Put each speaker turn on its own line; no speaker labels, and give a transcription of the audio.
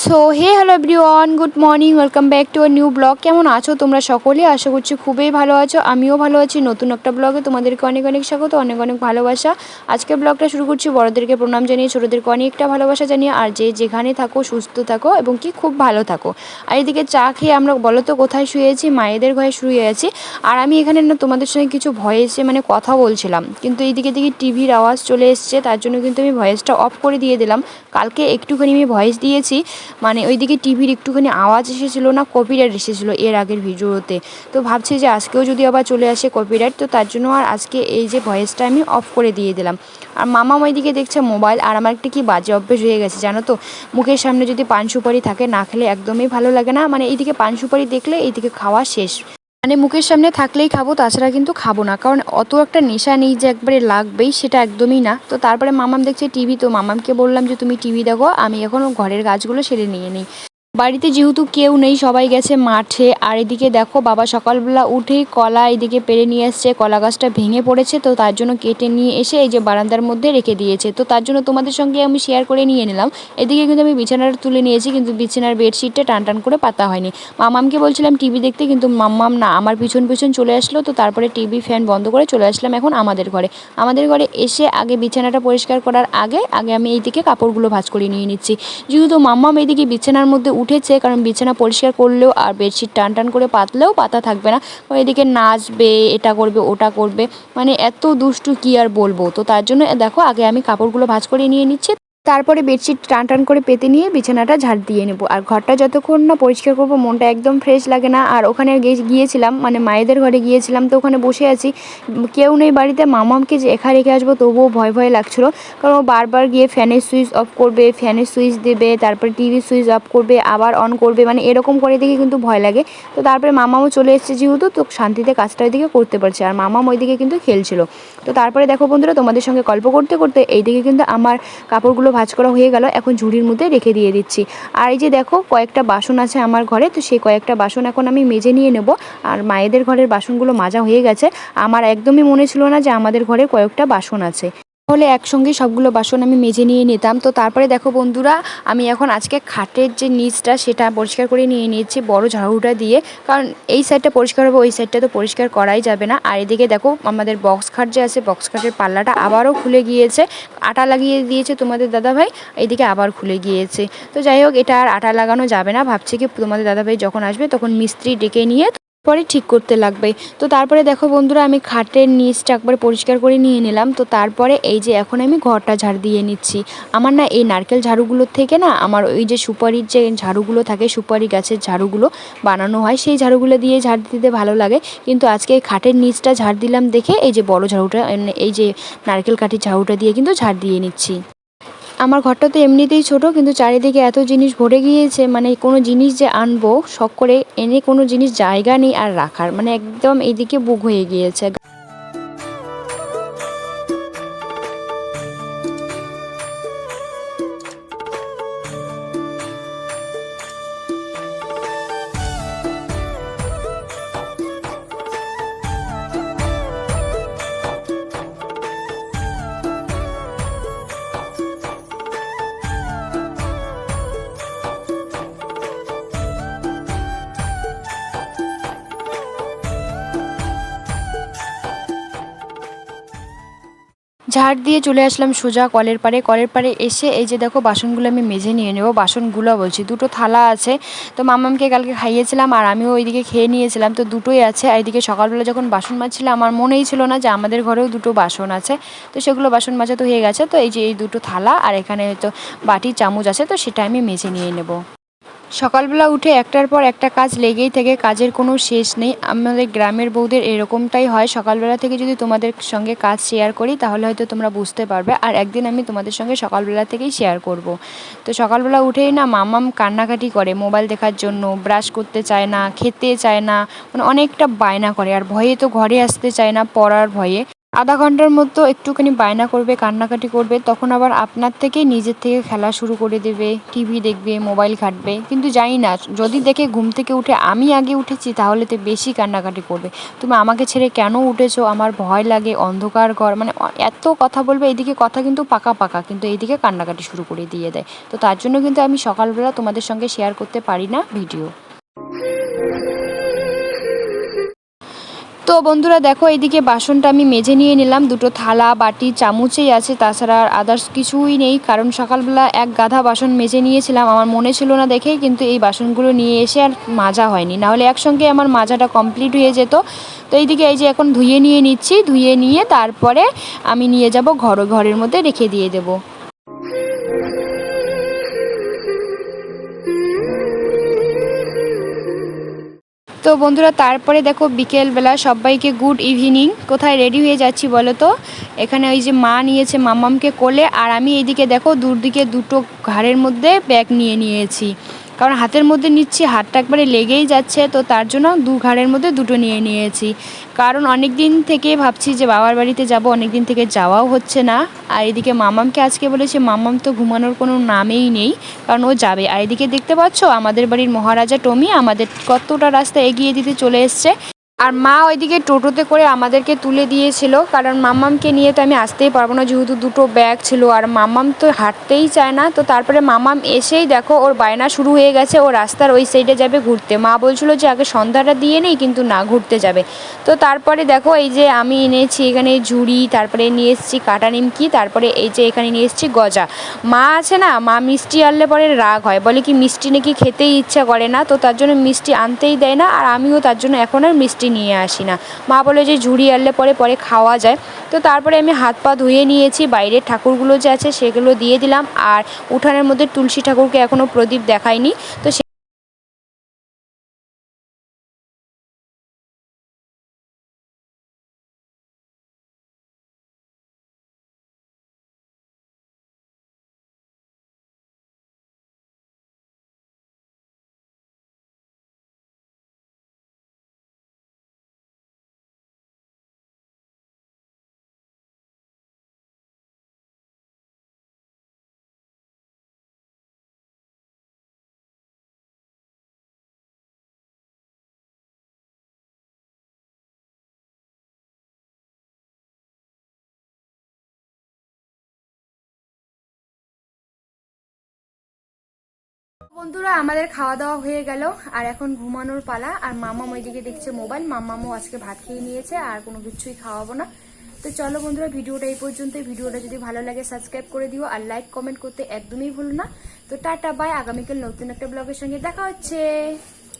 So hey hello everyone good morning welcome back to our new blog কেমন আছো তোমরা সকলে? আশা করছি খুবই ভালো আছো। আমিও ভালো আছি। নতুন একটা ব্লগে তোমাদেরকে অনেক অনেক স্বাগত, অনেক অনেক ভালোবাসা। আজকের ব্লগটা শুরু করছি বড়দেরকে প্রণাম জানিয়ে, ছোটোদেরকে অনেকটা ভালোবাসা জানিয়ে। আর যে যেখানে থাকো, সুস্থ থাকো এবং কি খুব ভালো থাকো। আর এদিকে চা খেয়ে আমরা বলো তো কোথায় শুয়েছি? মায়েদের ঘরে শুয়ে আছি। আর আমি এখানে না তোমাদের সঙ্গে কিছু ভয়েসে মানে কথা বলছিলাম। কিন্তু এইদিকে দিকে টিভির আওয়াজ চলে এসছে। তার জন্য কিন্তু আমি ভয়েসটা অফ করে দিয়ে দিলাম। কালকে একটুখানি আমি ভয়েস দিয়েছি। মানে ওইদিকে টিভির একটুখানি আওয়াজ এসেছিল না কপিরাইট এসেছিল এর আগের ভিডিওতে। তো ভাবছি যে আজকেও যদি আবার চলে আসে কপিরাইট তো তার জন্য আর আজকে এই যে ভয়েসটা আমি অফ করে দিয়ে দিলাম। আর মামা ওইদিকে দেখছে মোবাইল আর আমার একটা কি বাজে অভ্যেস হয়ে গেছে, জানো তো? মুখের সামনে যদি পান সুপারি থাকে, না খেলে একদমই ভালো লাগে না। মানে এইদিকে পান সুপারি দেখলে এইদিকে খাওয়া শেষ। মানে মুখের সামনে থাকলেই খাব, তাছাড়া কিন্তু খাব না। কারণ অত একটা নেশা নেই যে একবারে লাগবেই, সেটা একদমই না। তো তারপরে মামাম দেখছে টিভি, তো মামামকে বললাম যে, তুমি টিভি দেখো, আমি এখন ঘরের গাছগুলো সেরে নিয়ে নিই। বাড়িতে যেহেতু কেউ নেই, সবাই গেছে মাঠে। আর এদিকে দেখো, বাবা সকালবেলা উঠেই কলা এদিকে পেরে নিয়ে এসছে কলা গাছটা ভেঙে পড়েছে, তো তার জন্য কেটে নিয়ে এসে এই যে বারান্দার মধ্যে রেখে দিয়েছে। তো তার জন্য তোমাদের সঙ্গে আমি শেয়ার করে নিয়ে নিলাম। এদিকে কিন্তু আমি বিছানাটা তুলে নিয়েছি, কিন্তু বিছানার বেডশিটটা টান টান করে পাতা হয়নি। মামামকে বলছিলাম টিভি দেখতে, কিন্তু মাম্মাম না, আমার পিছন পিছন চলে আসলো। তো তারপরে টিভি ফ্যান বন্ধ করে চলে আসলাম এখন আমাদের ঘরে। আমাদের ঘরে এসে আগে বিছানাটা পরিষ্কার করার আগে আগে আমি এইদিকে কাপড়গুলো ভাঁজ করে নিয়ে নিচ্ছি। যেহেতু মাম্মাম এইদিকে বিছানার মধ্যে উঠেছে, কারণ বিছানা পরিষ্কার করলেও আর বেডশিট টান টান করে পাতলেও পাতা থাকবে না। এদিকে নাচবে, এটা করবে, ওটা করবে। মানে এত দুষ্টু কি আর বলব? তো তার জন্য, দেখো, আগে আমি কাপড়গুলো ভাজ করে নিয়ে নিচ্ছি। তারপরে বেডশিট টান টান করে পেতে নিয়ে বিছানাটা ঝাড় দিয়ে নেব। আর ঘরটা যতক্ষণ না পরিষ্কার করব, মনটা একদম ফ্রেশ লাগে না। আর ওখানে গিয়েছিলাম মানে মায়েদের ঘরে গিয়েছিলাম, তো ওখানে বসে আছি। কেউ নেই বাড়িতে, মামামকে যে একা রেখে আসব, তবুও ভয় ভয় লাগছিল। কারণ ও বারবার গিয়ে ফ্যানের সুইচ অফ করবে ফ্যানের সুইচ দেবে, তারপরে টিভির সুইচ অফ করবে, আবার অন করবে মানে এরকম করে দেখে কিন্তু ভয় লাগে। তো তারপরে মামামও চলে এসেছে যেহেতু, তো শান্তিতে কাজটা ওইদিকে করতে পারছে। আর মামাম ওইদিকে কিন্তু খেলছিল। তো তারপরে দেখো বন্ধুরা, তোমাদের সঙ্গে গল্প করতে করতে এইদিকে কিন্তু আমার কাপড়গুলো ভাঁজ করা হয়ে গেল, এখন ঝুড়ির মধ্যে রেখে দিয়ে দিচ্ছি। আর এই যে দেখো, কয়েকটা বাসন আছে আমার ঘরে, তো সেই কয়েকটা বাসন এখন আমি মেজে নিয়ে নেব। আর মায়েদের ঘরের বাসনগুলো মাজা হয়ে গেছে। আমার একদমই মনে ছিল না যে আমাদের ঘরে কয়েকটা বাসন আছে। তাহলে একসঙ্গে সবগুলো বাসন আমি মেজে নিয়ে নিতাম। তো তারপরে দেখো বন্ধুরা, আমি এখন আজকে খাটের যে নিচটা, সেটা পরিষ্কার করে নিয়ে নিয়েছি বড় ঝাড়ুটা দিয়ে। কারণ এই সাইডটা পরিষ্কার হবে, ওই সাইডটা তো পরিষ্কার করাই যাবে না। আর এদিকে দেখো আমাদের বক্স খাট যে আছে বক্স খাটের পাল্লাটা আবারও খুলে গিয়েছে। আটা লাগিয়ে দিয়েছে তোমাদের দাদাভাই এইদিকে আবার খুলে গিয়েছে। তো যাই হোক, এটা আর আটা লাগানো যাবে না। ভাবছি কি তোমাদের দাদাভাই যখন আসবে, তখন মিস্ত্রি ডেকে নিয়ে পরে ঠিক করতে লাগবে। তো তারপরে দেখো বন্ধুরা, আমি খাটের নিচটা একবার পরিষ্কার করে নিয়ে নিলাম। তো তারপরে এই যে এখন আমি ঘরটা ঝাড় দিয়ে নিচ্ছি। আমার না এই নারকেল ঝাড়ুগুলোর থেকে না, আমার ওই যে সুপারির যে ঝাড়ুগুলো থাকে, সুপারি গাছের ঝাড়ুগুলো বানানো হয়, সেই ঝাড়ুগুলো দিয়ে ঝাড় দিতে ভালো লাগে। কিন্তু আজকে এই খাটের নিচটা ঝাড় দিলাম দেখে এই যে বড় ঝাড়ুটা, এই যে নারকেল কাঠির ঝাড়ুটা দিয়ে কিন্তু ঝাড় দিয়ে নিচ্ছি। আমার ঘরটা তো এমনিতেই ছোট, কিন্তু চারিদিকে এত জিনিস ভরে গিয়েছে মানে কোনো জিনিস যে আনব, শখ করে এনে কোনো জিনিস জায়গা নেই আর রাখার মানে একদম এদিকে বুক হয়ে গিয়েছে। ঝাড় দিয়ে চলে আসলাম সোজা কলের পাড়ে। কলের পাড়ে এসে এই যে দেখো বাসনগুলো আমি মেজে নিয়ে নেব, বাসনগুলো বলছি। দুটো থালা আছে, তো মামামকে কালকে খাইয়েছিলাম আর আমিও ওইদিকে খেয়ে নিয়েছিলাম, তো দুটোই আছে। আর এদিকে সকালবেলা যখন বাসন মাজছিলাম আমার মনেই ছিল না যে আমাদের ঘরেও দুটো বাসন আছে। তো সেগুলো বাসন মাজা তো হয়ে গেছে, তো এই যে এই দুটো থালা আর এখানে তো বাটি চামচ আছে, তো সেটা আমি মেজে নিয়ে নেব। সকালবেলা উঠে একটার পর একটা কাজ লেগেই থেকে, কাজের কোনো শেষ নেই। আমাদের গ্রামের বউদের এরকমটাই হয়। সকালবেলা থেকে যদি তোমাদের সঙ্গে কাজ শেয়ার করি, তাহলে হয়তো তোমরা বুঝতে পারবে। আর একদিন আমি তোমাদের সঙ্গে সকালবেলা থেকেই শেয়ার করব। তো সকালবেলা উঠেই না মামাম কান্নাকাটি করে মোবাইল দেখার জন্য ব্রাশ করতে চায় না, খেতে চায় না মানে অনেকটা বায়না করে। আর ভয়ে তো ঘরে আসতে চায় না, পড়ার ভয়ে। আধা ঘণ্টার মতো একটুখানি বায়না করবে, কান্নাকাটি করবে, তখন আবার আপনার থেকে নিজের থেকে খেলা শুরু করে দেবে, টিভি দেখবে, মোবাইল ঘাঁটবে। কিন্তু জানি না, যদি দেখে ঘুম থেকে উঠে আমি আগে উঠেছি, তাহলে তো বেশি কান্নাকাটি করবে। তুমি আমাকে ছেড়ে কেন উঠেছো? আমার ভয় লাগে, অন্ধকার ঘর মানে এত কথা বলবে, এদিকে কথা কিন্তু পাকা পাকা, কিন্তু এইদিকে কান্নাকাটি শুরু করে দিয়ে দেয়। তো তার জন্য কিন্তু আমি সকালবেলা তোমাদের সঙ্গে শেয়ার করতে পারি না ভিডিও তো বন্ধুরা দেখো, এইদিকে বাসনটা আমি মেজে নিয়ে নিলাম। দুটো থালা, বাটি, চামচেই আছে, তাছাড়া আর আদার্স কিছুই নেই, কারণ সকালবেলা এক গাধা বাসন মেজে নিয়েছিলাম। আমার মনে ছিল না দেখেই, কিন্তু এই বাসনগুলো নিয়ে এসে আর মাজা হয়নি। নাহলে একসঙ্গে আমার মাজাটা কমপ্লিট হয়ে যেত। তো এইদিকে এই যে এখন ধুয়ে নিয়ে নিচ্ছি, ধুয়ে নিয়ে তারপরে আমি নিয়ে যাব ঘর, ঘরের মধ্যে রেখে দিয়ে দেবো। তো বন্ধুরা, তারপরে দেখো বিকেলবেলা সবাইকে গুড ইভিনিং কোথায় রেডি হয়ে যাচ্ছি বলো তো? এখানে ওই যে মা নিয়েছে মামামকে কোলে, আর আমি এইদিকে দেখো দূর দিকে দুটো ঘাড়ের মধ্যে ব্যাগ নিয়ে নিয়েছি। কারণ হাতের মধ্যে নিচ্ছি, হাতটা একবারে লেগেই যাচ্ছে, তো তার জন্য দু ঘাড়ের মধ্যে দুটো নিয়ে নিয়েছি। কারণ অনেক দিন থেকে ভাবছি যে বাবার বাড়িতে যাব অনেক দিন থেকে যাওয়াও হচ্ছে না। আর এদিকে মামামকে আজকে বলেছে, মামাম তো ঘুমানোর কোনো নামেই নেই, কারণ ও যাবে। আর এদিকে দেখতে পাচ্ছ, আমাদের বাড়ির মহারাজা টমি আমাদের কতটা রাস্তা এগিয়ে দিতে চলে এসছে। আর মা ওইদিকে টোটোতে করে আমাদেরকে তুলে দিয়েছিল, কারণ মাম্মামকে নিয়ে তো আমি আসতেই পারব না, যেহেতু দুটো ব্যাগ ছিল। আর মাম্মাম তো হাঁটতেই চায় না, তো তারপরে মাম্মাম এসেই দেখো, ওর বায়না শুরু হয়ে গেছে, ও রাস্তার ওই সাইডে যাবে ঘুরতে। মা বলছিল যে আগে সন্ধ্যাটা দিয়ে নেই, কিন্তু না, ঘুরতে যাবে। তো তারপরে দেখো, এই যে আমি এনেছি এখানে ঝুড়ি, তারপরে নিয়ে এসেছি কাটা নিমকি, তারপরে এই যে এখানে নিয়ে এসেছি গজা। মা আছে না, মা মিষ্টি আনলে পরে রাগ হয়, বলে কি মিষ্টি নাকি খেতেই ইচ্ছা করে না, তো তার জন্য মিষ্টি আনতেই দেয় না, আর আমিও তার জন্য এখন আর মিষ্টি নিয়ে আসি না। মা বলে যে, ঝুড়ি আনলে পরে পরে খাওয়া যায়। তো তারপরে আমি হাত পা ধুয়ে নিয়েছি। বাইরের ঠাকুরগুলো যে আছে, সেগুলো দিয়ে দিলাম। আর উঠানের মধ্যে তুলসী ঠাকুরকে এখনও প্রদীপ দেখায়নি। তো বন্ধুরা, আমাদের খাওয়া দাওয়া হয়ে গেল। আর এখন ঘুমানোর পালা। আর মামা ওইদিকে দেখছে মোবাইল। মামামও আজকে ভাত খেয়ে নিয়েছে, আর কোনো কিছুই খাওয়াবো না। তো চলো বন্ধুরা, ভিডিওটা এই পর্যন্ত। ভিডিওটা যদি ভালো লাগে সাবস্ক্রাইব করে দিও। আর লাইক কমেন্ট করতে একদমই ভুলো না। তো টাটা বাই আগামীকাল নতুন একটা ব্লগের সঙ্গে দেখা হচ্ছে।